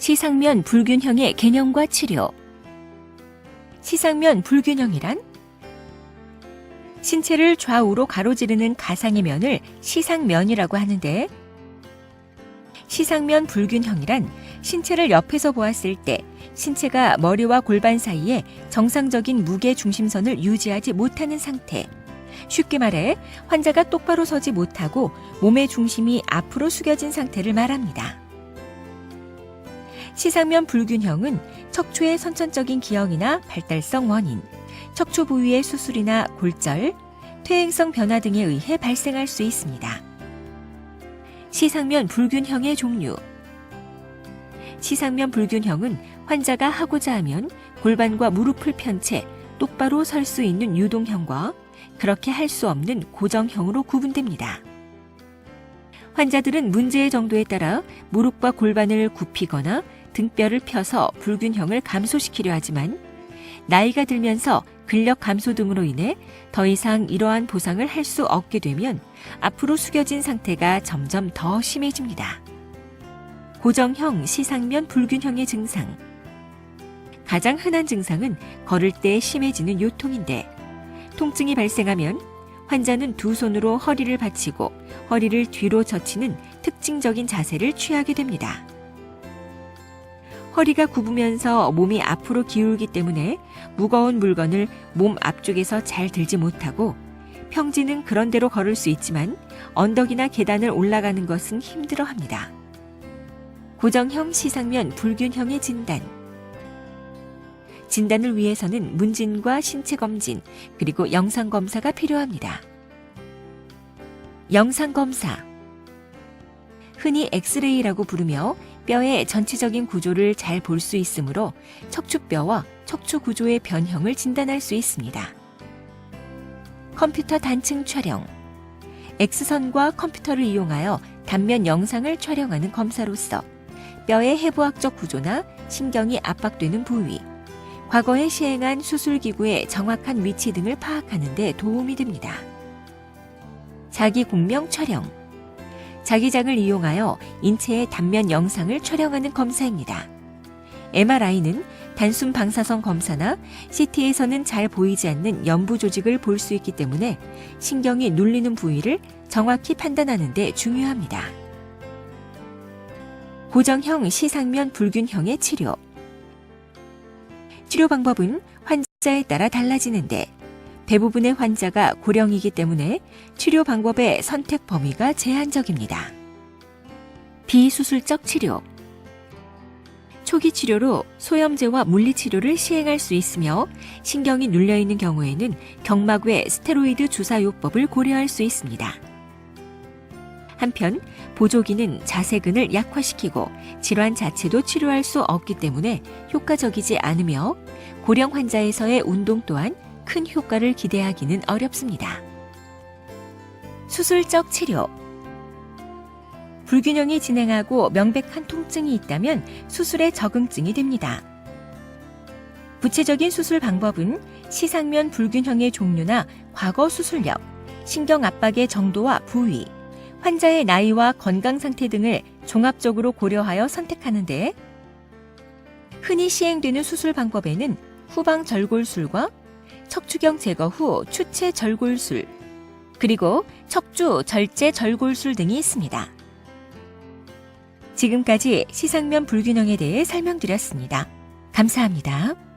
시상면 불균형의 개념과 치료. 시상면 불균형이란 신체를 좌우로 가로지르는 가상의 면을 시상면이라고 하는데 시상면 불균형이란 신체를 옆에서 보았을 때 신체가 머리와 골반 사이에 정상적인 무게 중심선을 유지하지 못하는 상태. 쉽게 말해 환자가 똑바로 서지 못하고 몸의 중심이 앞으로 숙여진 상태를 말합니다. 시상면 불균형은 척추의 선천적인 기형이나 발달성 원인, 척추 부위의 수술이나 골절, 퇴행성 변화 등에 의해 발생할 수 있습니다. 시상면 불균형의 종류. 시상면 불균형은 환자가 하고자 하면 골반과 무릎을 편 채 똑바로 설 수 있는 유동형과 그렇게 할 수 없는 고정형으로 구분됩니다. 환자들은 문제의 정도에 따라 무릎과 골반을 굽히거나 등뼈를 펴서 불균형을 감소시키려 하지만 나이가 들면서 근력 감소 등으로 인해 더 이상 이러한 보상을 할 수 없게 되면 앞으로 숙여진 상태가 점점 더 심해집니다. 고정형 시상면 불균형의 증상. 가장 흔한 증상은 걸을 때 심해지는 요통인데 통증이 발생하면 환자는 두 손으로 허리를 받치고 허리를 뒤로 젖히는 특징적인 자세를 취하게 됩니다. 허리가 굽으면서 몸이 앞으로 기울기 때문에 무거운 물건을 몸 앞쪽에서 잘 들지 못하고 평지는 그런 대로 걸을 수 있지만 언덕이나 계단을 올라가는 것은 힘들어 합니다. 고정형 시상면 불균형의 진단. 진단을 위해서는 문진과 신체 검진, 그리고 영상 검사가 필요합니다. 영상 검사. 흔히 엑스레이라고 부르며 뼈의 전체적인 구조를 잘 볼 수 있으므로 척추뼈와 척추 구조의 변형을 진단할 수 있습니다. 컴퓨터 단층 촬영. X선과 컴퓨터를 이용하여 단면 영상을 촬영하는 검사로서 뼈의 해부학적 구조나 신경이 압박되는 부위, 과거에 시행한 수술기구의 정확한 위치 등을 파악하는 데 도움이 됩니다. 자기 공명 촬영. 자기장을 이용하여 인체의 단면 영상을 촬영하는 검사입니다. MRI는 단순 방사선 검사나 CT에서는 잘 보이지 않는 연부 조직을 볼 수 있기 때문에 신경이 눌리는 부위를 정확히 판단하는 데 중요합니다. 고정형 시상면 불균형의 치료. 치료 방법은 환자에 따라 달라지는데 대부분의 환자가 고령이기 때문에 치료 방법의 선택 범위가 제한적입니다. 비수술적 치료. 초기 치료로 소염제와 물리치료를 시행할 수 있으며 신경이 눌려 있는 경우에는 경막 외 스테로이드 주사요법을 고려할 수 있습니다. 한편 보조기는 자세근을 약화시키고 질환 자체도 치료할 수 없기 때문에 효과적이지 않으며 고령 환자에서의 운동 또한 큰 효과를 기대하기는 어렵습니다. 수술적 치료 불균형이 진행하고 명백한 통증이 있다면 수술에 적응증이 됩니다. 구체적인 수술 방법은 시상면 불균형의 종류나 과거 수술력, 신경 압박의 정도와 부위, 환자의 나이와 건강 상태 등을 종합적으로 고려하여 선택하는데 흔히 시행되는 수술 방법에는 후방 절골술과 척추경 제거 후 추체 절골술, 그리고 척추 절제 절골술 등이 있습니다. 지금까지 시상면 불균형에 대해 설명드렸습니다. 감사합니다.